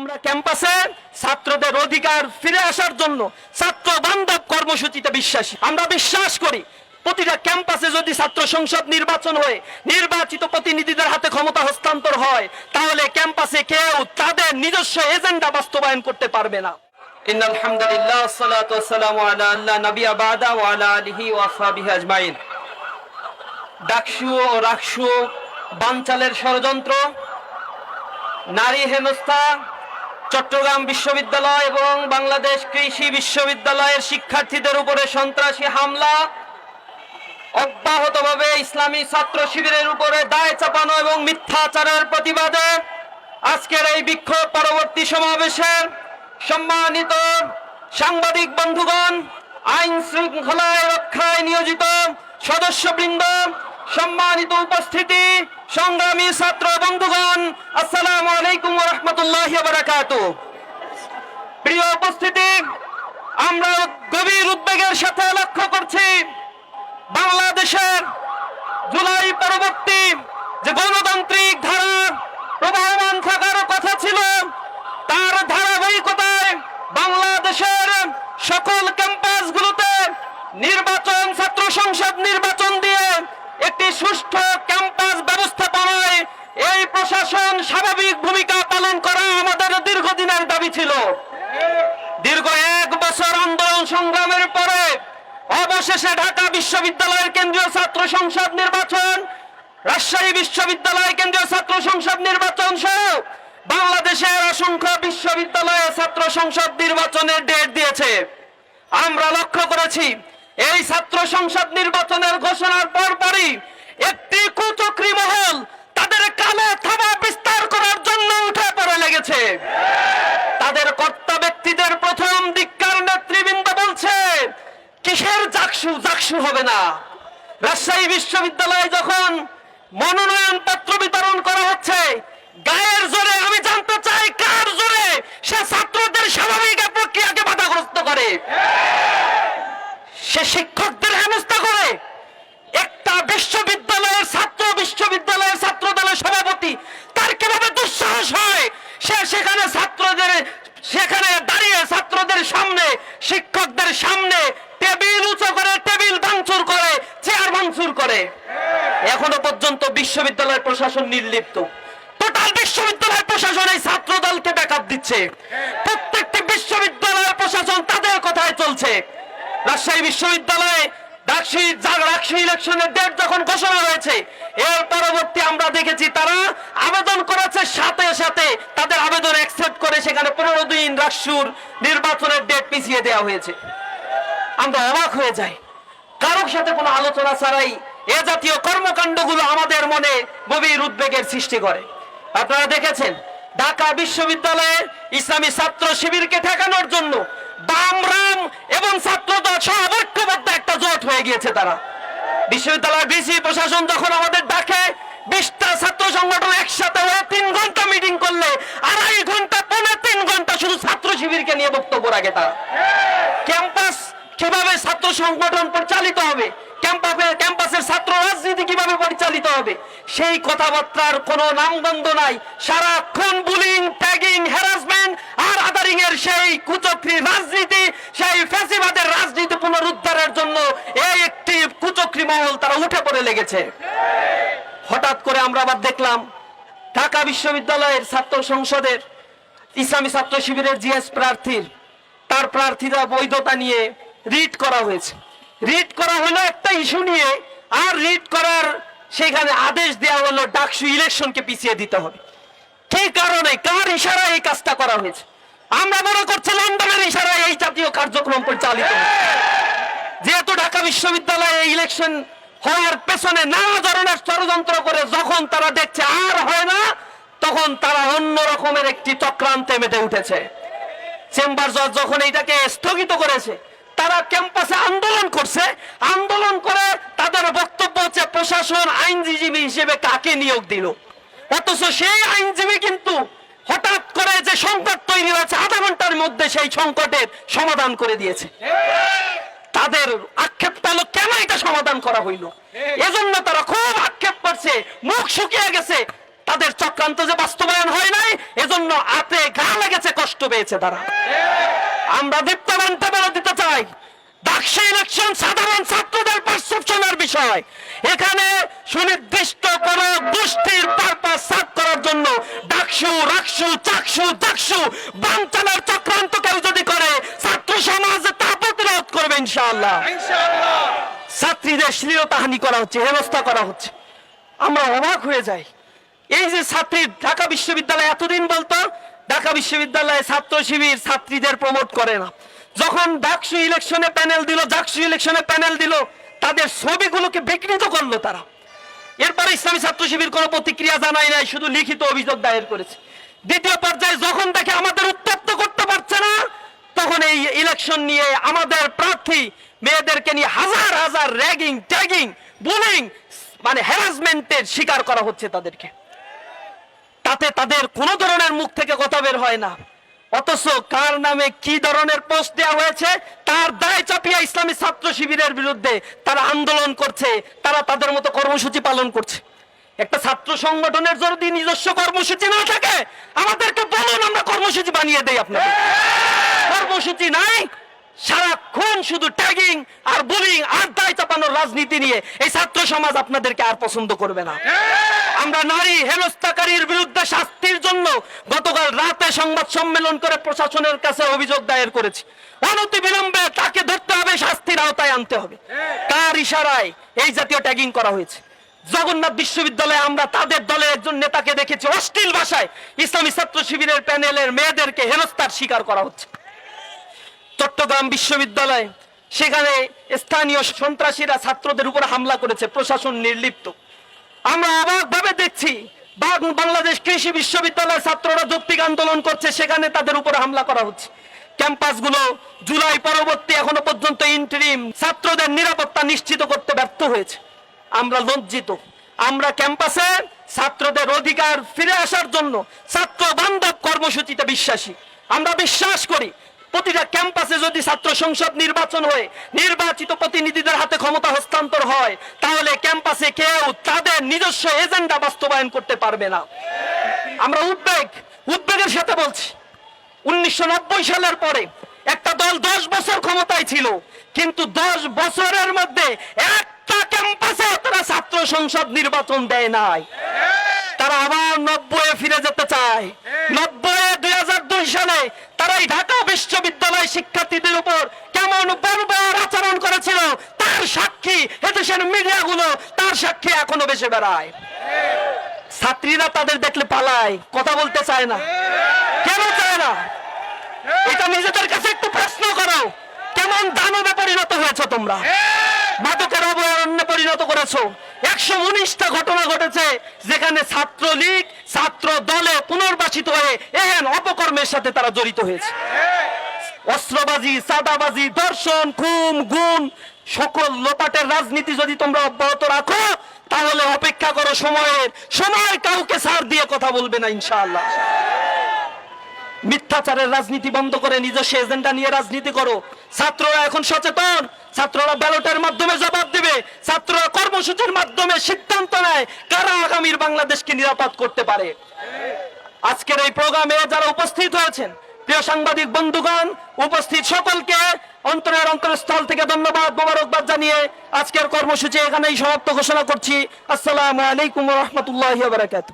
আমরা ক্যাম্পাসে ছাত্রদের অধিকার ফিরে আসার জন্য ছাত্র বান্ধব কর্মসূচিতে বিশ্বাসী। আমরা বিশ্বাস করি, প্রতিটা ক্যাম্পাসে যদি ছাত্র সংসদ নির্বাচন হয়ে, নির্বাচিত প্রতিনিধিদের হাতে ক্ষমতা হস্তান্তর হয়, তাহলে ক্যাম্পাসে কেউ তাদের নিজস্ব এজেন্ডা বাস্তবায়ন করতে পারবে না। সালাতু ওয়াসসালামু আলা আল্লাহ নবিয়া বাদা ওয়া আলা আলিহি ওয়া আসহাবিহি আজমাইন। ডাকসু ও বানচালের ষড়যন্ত্র, নারী হেনস্থা চট্টগ্রাম বিশ্ববিদ্যালয় এবং বাংলাদেশ কৃষি বিশ্ববিদ্যালয়ের শিক্ষার্থীদের উপরে সন্ত্রাসী হামলা। অব্যাহতভাবে ইসলামী ছাত্র শিবিরের উপরে দায় চাপানো এবং মিথ্যাচারের প্রতিবাদে আজকের এই বিক্ষোভ পরবর্তী সমাবেশে সম্মানিত সাংবাদিক বন্ধুগণ আইন শৃঙ্খলায় রক্ষায় নিয়োজিত সদস্যবৃন্দ সম্মানিত উপস্থিতি, সংগ্রামী ছাত্র বন্ধুগণ, আসসালামু আলাইকুম রহমতুল্লাহ বারাকাত। প্রিয় উপস্থিতি, আমরা গভীর উদ্বেগের সাথে লক্ষ্য করছি, বাংলাদেশের জুলাই পরবর্তী যে গণতান্ত্রিক ধারা প্রবাহমান থাকার কথা ছিল, তার ধারাবাহিকতায় বাংলাদেশের সকল ক্যাম্পাসগুলোতে নির্বাচন, ছাত্র সংসদ নির্বাচন দিয়ে একটি সুষ্ঠু ক্যাম্পাস ব্যবস্থাপনায় এই প্রশাসন স্বাভাবিক ভূমিকা পালন করা আমাদের দীর্ঘদিনের দাবি ছিল। দীর্ঘ এক বছর আন্দোলন সংগ্রামের পরে অবশেষে ঢাকা বিশ্ববিদ্যালয়ের কেন্দ্রীয় ছাত্র সংসদ নির্বাচন, রাজশাহী বিশ্ববিদ্যালয় কেন্দ্রীয় ছাত্র সংসদ নির্বাচন সহ বাংলাদেশের অসংখ্য বিশ্ববিদ্যালয়ে ছাত্র সংসদ নির্বাচনের ডেট দিয়েছে। আমরা লক্ষ্য করেছি, এই ছাত্র সংসদ নির্বাচনের ঘোষণার পরপরই একটি কুচক্রী মহল তাদের কালো বিস্তার করার জন্য উঠে পড়ে লেগেছে। তাদের কর্তা ব্যক্তিদের প্রথম দিককার নেতৃবৃন্দ বলছে, কিসের জাকসু? জাকসু হবে না। রাজশাহী বিশ্ববিদ্যালয়ে যখন মনোনয়ন পত্র বিতরণ করা হচ্ছে, গায়ের জোরে আমি জানতে চাই কার জোরে সে ছাত্রদের স্বাভাবিক প্রক্রিয়াকে বাধাগ্রস্ত করে সে শিক্ষকদের হেনস্থা করে একটা বিশ্ববিদ্যালয়ের ছাত্র বিশ্ববিদ্যালয়ের ছাত্র দলের সভাপতি তার কীভাবে দুঃসাহস হয় সে সেখানে ছাত্রদের সেখানে দাঁড়িয়ে ছাত্রদের সামনে শিক্ষকদের সামনে টেবিল উঁচু করে, টেবিল ভাঙচুর করে, চেয়ার ভাঙচুর করে। এখনও পর্যন্ত বিশ্ববিদ্যালয়ের প্রশাসন নির্লিপ্ত। টোটাল বিশ্ববিদ্যালয় প্রশাসন এই ছাত্র দলকে ব্যাকআপ দিচ্ছে। প্রত্যেকটি বিশ্ববিদ্যালয়ের প্রশাসন তাদের কথায় চলছে। রাজশাহী বিশ্ববিদ্যালয়ে এর পরবর্তী আমরা দেখেছি তারা আবেদন করেছে সাথে সাথে। তাদের আবেদন অ্যাকসেপ্ট করে সেখানে পনেরো দিন নির্বাচনের ডেট দেওয়া হয়েছে। আমরা অবাক হয়ে যাই। সাথে কোনো আলোচনা ছাড়াই এ জাতীয় কর্মকাণ্ডগুলো আমাদের মনে গভীর উদ্বেগের সৃষ্টি করে। আপনারা দেখেছেন, ঢাকা বিশ্ববিদ্যালয়ে ইসলামী ছাত্র শিবিরকে ঠেকানোর জন্য বাম রাম এবং ছাত্র দল সহ একটা জোট হয়ে গিয়েছে তারা। বিশ্ববিদ্যালয়ের বিসি প্রশাসন যখন আমাদের ডাকে, বিশটা ছাত্র সংগঠন একসাথে হয়ে তিন ঘণ্টা মিটিং করলে, আড়াই ঘণ্টা, পৌনে তিন ঘণ্টা শুধু ছাত্র শিবিরকে নিয়ে বক্তব্য রাখে তারা। ক্যাম্পাস কীভাবে ছাত্র সংগঠন পরিচালিত হবে, ক্যাম্পাসে, ক্যাম্পাসের ছাত্র রাজনীতি কীভাবে পরিচালিত হবে, সেই কথাবার্তার কোনো নামগন্ধ নাই। সারাক্ষণ বুলিং ট্যাগিং হ্যারাসমেন্ট আদারিং এর সেই কুচক্রি রাজনীতি, সেই ফ্যাসিবাদের রাজনীতি পুনরুদ্ধারের জন্য এই একটি কুচক্রি মহল তারা উঠে পড়ে লেগেছে। হঠাৎ করে আমরা আবার দেখলাম, ঢাকা বিশ্ববিদ্যালয়ের ছাত্র সংসদের ইসলামী ছাত্র শিবিরের জিএস প্রার্থীর, তার প্রার্থীরা বৈধতা নিয়ে রিট করা হয়েছে। রিট করা হলো একটা ইস্যু নিয়ে, আর রিট করার সেখানে আদেশ দেওয়া হলো ডাকসু ইলেকশনকে পিছিয়ে দিতে হবে। কি কারণে? কার ইশারায় এই কাজটা করা হয়েছে? আমরা মনে করছি লন্ডনের ইশারায় এই জাতীয় কার্যক্রম পরিচালিত যেহেতু ঢাকা বিশ্ববিদ্যালয়ে ইলেকশন হওয়ার পেছনে নানা ধরনের ষড়যন্ত্র করে যখন তারা দেখছে আর হয় না, তখন তারা অন্য রকমের একটি চক্রান্তে মেতে উঠেছে। চেম্বার জজ যখন এইটাকে স্থগিত করেছে, তারা ক্যাম্পাসে আন্দোলন করছে। আন্দোলন করে তাদের বক্তব্য হচ্ছে প্রশাসন আইনজীবী হিসেবে কাকে নিয়োগ দিল? অথচ সেই আইনজীবী কিন্তু হঠাৎ করে যে সংকট তৈরি হয়েছে, আধা ঘণ্টার মধ্যে সেই সংকটের সমাধান করে দিয়েছে। তাদের আক্ষেপটা হলো কেন এটা সমাধান করা হইল? এজন্য তারা খুব আক্ষেপ করছে, মুখ শুকিয়ে গেছে। তাদের চক্রান্ত যে বাস্তবায়ন হয় নাই, এজন্য আতে গা লেগেছে, কষ্ট পেয়েছে তারা। আমরা দীপ্তমানতে বলে দিতে চাই। ডাকসি ইলেকশন সাধারণ ছাত্রদের পারসেপশনের বিষয়। এখানে সুনির্দিষ্ট কোন গোষ্ঠীর পারপাস সাফ করার জন্য ডাকসু রাকসু চাকসু দাকসু বাঞ্চালের চক্রান্ত কেউ যদি করে ছাত্র সমাজ তা প্রতিরোধ করবে ইনশাআল্লাহ। ছাত্রীদের শ্লীলতাহানি করা হচ্ছে হেনস্থা করা হচ্ছে। আমরা অবাক হয়ে যাই। এই যে ছাত্রী ঢাকা বিশ্ববিদ্যালয় এতদিন বলতো ঢাকা বিশ্ববিদ্যালয়ে ছাত্র শিবির ছাত্রীদের প্রমোট করে না। যখন ডাকসু ইলেকশনে প্যানেল দিল, ডাকসু ইলেকশনে প্যানেল দিল, তাদের ছবিগুলোকে বিকৃত করল তারা। এরপরে ইসলামী ছাত্র শিবির কোনো প্রতিক্রিয়া জানায় নাই, শুধু লিখিত অভিযোগ দায়ের করেছে। দ্বিতীয় পর্যায়ে যখন দেখে আমাদের উত্তপ্ত করতে পারছে না, তখন এই ইলেকশন নিয়ে আমাদের প্রার্থী মেয়েদেরকে নিয়ে হাজার হাজার র্যাগিং ট্যাগিং বুলিং মানে হ্যারাসমেন্টের শিকার করা হচ্ছে তাদেরকে। তাতে তাদের কোনো ধরনের মুখ থেকে কথা বের হয় না। অথচ কার নামে কি ধরনের পোস্ট দেওয়া হয়েছে? তার দায় চাপিয়ে ইসলামী ছাত্র শিবিরের বিরুদ্ধে তারা আন্দোলন করছে, তারা তাদের মতো কর্মসূচি পালন করছে। একটা ছাত্র সংগঠনের যদি নিজস্ব কর্মসূচি না থাকে, আমাদেরকে বলুন, আমরা কর্মসূচি বানিয়ে দেই আপনাদের। কর্মসূচি নাই। সারাক্ষণ শুধু ট্যাগিং আর বুলিং আর দায় চাপানোর রাজনীতি নিয়ে এই ছাত্র সমাজ আপনাদেরকে আর পছন্দ করবে না। আমরা নারী হেনস্থাকারীর বিরুদ্ধে শাস্তির জন্য গতকাল রাতে সংবাদ সম্মেলন করে প্রশাসনের কাছে অভিযোগ দায়ের করেছি। অনতি বিলম্বে তাকে ধরতে হবে শাস্তির আওতায় আনতে হবে। তার ইশারায় এই জাতীয় ট্যাগিং করা হয়েছে? জগন্নাথ বিশ্ববিদ্যালয়ে আমরা তাদের দলের একজন নেতাকে দেখেছি। অশ্লীল ভাষায় ইসলামী ছাত্র শিবিরের প্যানেলের মেয়েদেরকে হেনস্থার শিকার করা হচ্ছে। চট্টগ্রাম বিশ্ববিদ্যালয়, সেখানে স্থানীয় সন্ত্রাসীরা ছাত্রদের উপর হামলা করেছে, প্রশাসন নির্লিপ্ত। আমরা অবাক ভাবে দেখছি বাংলাদেশ কৃষি বিশ্ববিদ্যালয়ের ছাত্ররা যৌক্তিক আন্দোলন করছে, সেখানে তাদের উপর হামলা করা হচ্ছে। ক্যাম্পাসগুলো জুলাই পরবর্তী এখনও পর্যন্ত ইন্টারিম ছাত্রদের নিরাপত্তা নিশ্চিত করতে ব্যর্থ হয়েছে। আমরা লজ্জিত। আমরা ক্যাম্পাসে ছাত্রদের অধিকার ফিরে আসার জন্য ছাত্র বান্ধব কর্মসূচিতে বিশ্বাসী। আমরা বিশ্বাস করি প্রতিটা ক্যাম্পাসে যদি ছাত্র সংসদ নির্বাচন হয়ে, নির্বাচিত প্রতিনিধিদের হাতে ক্ষমতা হস্তান্তর হয়, তাহলে ক্যাম্পাসে কেউ তাদের নিজস্ব এজেন্ডা বাস্তবায়ন করতে পারবে না। আমরা উদ্বেগ, উদ্বেগের সাথে বলছি, উনিশশো নব্বই সালের পরে একটা দল দশ বছর ক্ষমতায় ছিল, কিন্তু দশ বছরের মধ্যে একটা ক্যাম্পাসে তারা ছাত্র সংসদ নির্বাচন দেয় নাই। তারা আবার নব্বই ফিরে যেতে চায়। নব্বই দুই হাজার দুই সালে তারা এই ঢাকা বিশ্ববিদ্যালয় শিক্ষার্থীদের উপর কেমন বর্বর আচরণ করেছিল তার সাক্ষী এদেশের মিডিয়াগুলো তার সাক্ষী এখনও বেশি বেড়ায়। ছাত্রীরা তাদের দেখলে পালায় কথা বলতে চায় না। কেন চায় না? এটা নিজেদের কাছে একটু প্রশ্ন করো। কেমন দানবে পরিণত হয়েছে তোমরা? মাদকের অভয়ারণ্যে পরিণত করেছ। একশো উনিশটা ঘটনা ঘটেছে যেখানে ছাত্রলীগ ছাত্র দলে পুনর্বাসিত হয়ে এহেন অপকর্মের সাথে তারা জড়িত হয়েছে। অস্ত্রবাজি সাদাবাজি দর্শন খুন, গুম, সকল লোপাটের রাজনীতি যদি তোমরা অব্যাহত রাখো, তাহলে অপেক্ষা করো সময়ের। সময় কাউকে সার দিয়ে কথা বলবে না, ইনশাআল্লাহ। মিথ্যাচারের রাজনীতি বন্ধ করে নিজস্ব এজেন্ডা নিয়ে রাজনীতি করো। ছাত্ররা এখন সচেতন, ছাত্ররা ব্যালটের মাধ্যমে জবাব দিবে, ছাত্ররা কর্মসূচির মাধ্যমে সিদ্ধান্ত নেয় কারা আগামীর বাংলাদেশকে নিরাপদ করতে পারে। আজকের এই প্রোগ্রামে যারা উপস্থিত হয়েছেন, প্রিয় সাংবাদিক বন্ধুগণ, উপস্থিত সকলকে অন্তরের অন্তরস্থল থেকে ধন্যবাদ, মোবারকবাদ জানিয়ে আজকের কর্মসূচি এখানেই সমাপ্ত ঘোষণা করছি। আসসালামু আলাইকুম রহমতুল্লাহ বারাকাত